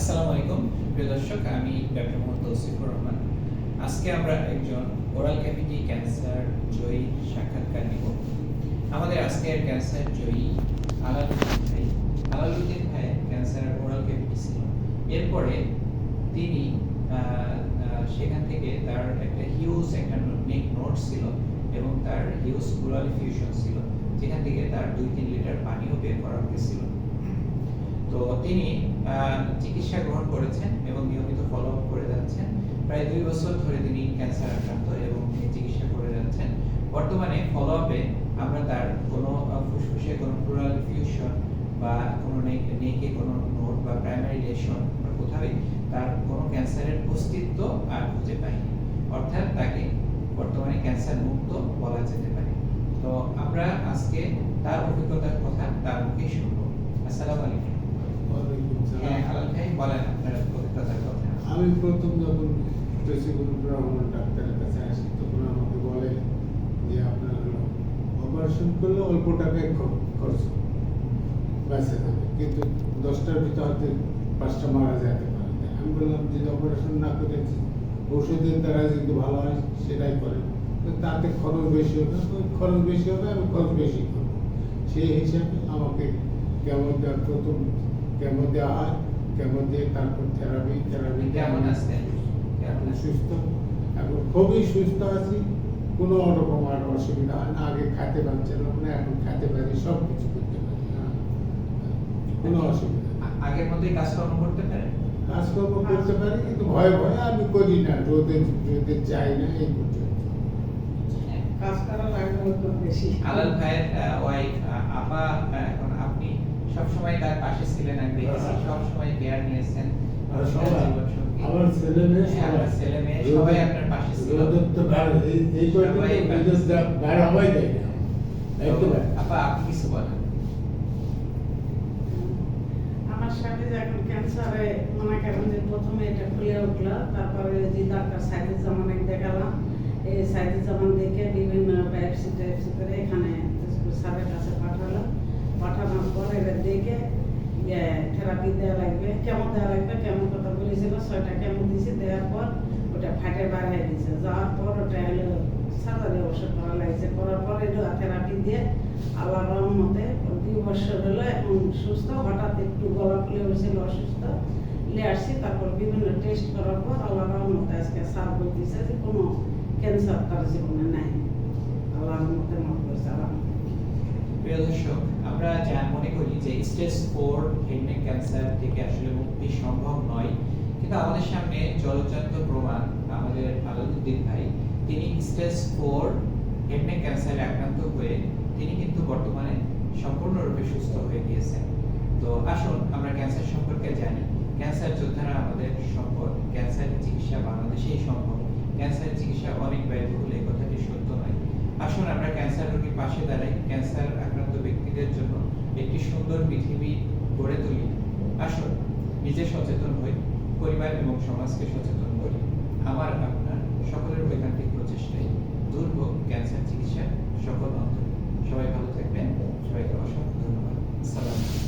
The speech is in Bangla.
আসসালামু আলাইকুম। প্রিয় দর্শক, আমি ডক্টর মোহাম্মদ তৌসিফুর রহমান। আজকে আমরা একজন ওরাল ক্যাভিটি ক্যান্সার জয়ী সাক্ষাৎকার নিব। আমাদের আজকের ক্যান্সার জয়ী আলালুদ্দিন ভাই। আলালুদ্দিন ভাই ক্যান্সার ওরাল ক্যাভিটি ছিল। এরপরে তিনি সেখান থেকে তার একটা হিউজ একটা নেক নোট ছিল এবং তার হিউজ প্লুরাল ফিউশন ছিল, যেখান থেকে তার দুই তিন লিটার পানিও বের করা হয়েছিল। তো তিনি চিকিৎসা গ্রহণ করেছেন এবং নিয়মিত ফলো আপ করে যাচ্ছেন। প্রায় দুই বছর ধরে তিনি ক্যান্সার আক্রান্ত এবং তিনি চিকিৎসা করে যাচ্ছেন। বর্তমানে ফলো আপে আমরা তার কোনো ফুসফুসে কোনো প্লুরাল ফিউশন বা কোনো নেকে কোনো নোট বা প্রাইমারি লেশন বা কোথাওই তার কোনো ক্যান্সারের অস্তিত্ব আর খুঁজে পাইনি। অর্থাৎ তাকে বর্তমানে ক্যান্সার মুক্ত বলা যেতে পারে। তো আমরা আজকে তার অভিজ্ঞতার কথা তার মুখেই শুনব আসসালামু আলাইকুম ওয়ালাইকুম সালাম। হ্যাঁ আলাল ভাই আমি প্রথম যখন তসিবুর রহমান ডাক্তারের কাছে আসি, তখন আমাকে বলে যে, আপনার অপারেশন করলে অল্প টাকায় খরচ বেঁচে যাবে। কিন্তু দশটার ভিতর হয়তো পাঁচটা মারা যেতে পারে। আমি বললাম যে অপারেশন না করে ওষুধের দ্বারা যদি ভালো হয়, সেটাই করেন। তাতে খরচ বেশি হবে। খরচ বেশি হবে, আমি খরচ বেশি করব। সেই হিসাবে আমাকে কেমন প্রথম কেমন দেওয়া হয় কেমন দিয়ে তারপর থেরাপি থেরাপি কেমন আছেন কেমন এখন সুস্থ? এখন খুবই সুস্থ আছি। কোনো রকম আর অসুবিধা হয় না। আগে খেতে পারছিলাম না এখন খেতে পারি সব কিছু করতে পারি। হ্যাঁ। কোনো অসুবিধা আগের মতোই কাজকর্ম করতে পারেন কাজকর্ম করতে পারি কিন্তু ভয় ভয় আমি করি না। রোদে রোদে যাই না এই পর্যন্ত। কাজ করার আগ্রহ তো বেশি। আলাল ভাইয়ের ওয়াইফ আপা এখন আপনি সব সময় তার পাশে ছিলেন আমি দেখেছি সব সময় কেয়ার নিয়েছেন। আর সবাই আমার ছেলে মেয়ে হ্যাঁ, সবাই। ছেলে মেয়ে সবাই আপনার পাশে ছিল। তো এই- পাশে বিদেশ বার দেয় না একদম। আপা আপনি কিছু বলেন। আমার স্বামী যখন ক্যান্সারে মনে করেন যে প্রথমে এটা খুলে উঠল তারপরে যে ডাক্তার সাইদুর জামানকে দেখালাম এই সাইদুর জামান দেখে বিভিন্ন করে এখানে স্যারের কাছে পাঠালো পাঠানোর পরে এবার দেখে থেরাপি দেওয়া লাগবে কেমন দেওয়া লাগবে কেমন কথা বলেছিল ছয়টা কেমন দিয়েছে দেওয়ার পর ওটা ফাটে হয়ে দিয়েছে যাওয়ার পর ওটা হলো সার্জারি ওষুধ করা লাগছে। করার পরে থেরাপি দিয়ে আল্লাহ রহমতে দুই বছর হলো এখন সুস্থ। হঠাৎ একটু গলা ফুলে হয়েছিল অসুস্থ। নিয়ে আসছি, তারপর বিভিন্ন টেস্ট করার পর আল্লাহ রহমতে আজকে সার বলতেছে যে কোনো ক্যান্সার তার জীবনে নাই। আল্লাহ রহমতে মাফ করছে, আল্লাহ। প্রিয় দর্শক আমরা যা মনে করি যে স্টেজ ফোর হেডনেক ক্যান্সার থেকে আসলে মুক্তি সম্ভব নয়। কিন্তু আমাদের সামনে জলজান্ত প্রমাণ আমাদের আলাদুদ্দিন ভাই, তিনি স্টেজ ফোর হেডনেক ক্যান্সারে আক্রান্ত হয়ে তিনি কিন্তু বর্তমানে সম্পূর্ণরূপে সুস্থ হয়ে গিয়েছেন। তো আসুন, আমরা ক্যান্সার সম্পর্কে জানি। ক্যান্সার যোদ্ধারা আমাদের সম্পদ, ক্যান্সার চিকিৎসা বাংলাদেশেই সম্ভব ক্যান্সার চিকিৎসা অনেক ব্যয়বহুল, এই কথাটি সত্য নয়। আসুন, আমরা ক্যান্সার রোগীর পাশে দাঁড়াই। ক্যান্সার আক্রান্ত ব্যক্তিদের জন্য একটি সুন্দর পৃথিবী গড়ে তুলি। আসুন, নিজে সচেতন হই, পরিবার এবং সমাজকে সচেতন করি। আমার আপনার সকলের ঐকান্তিক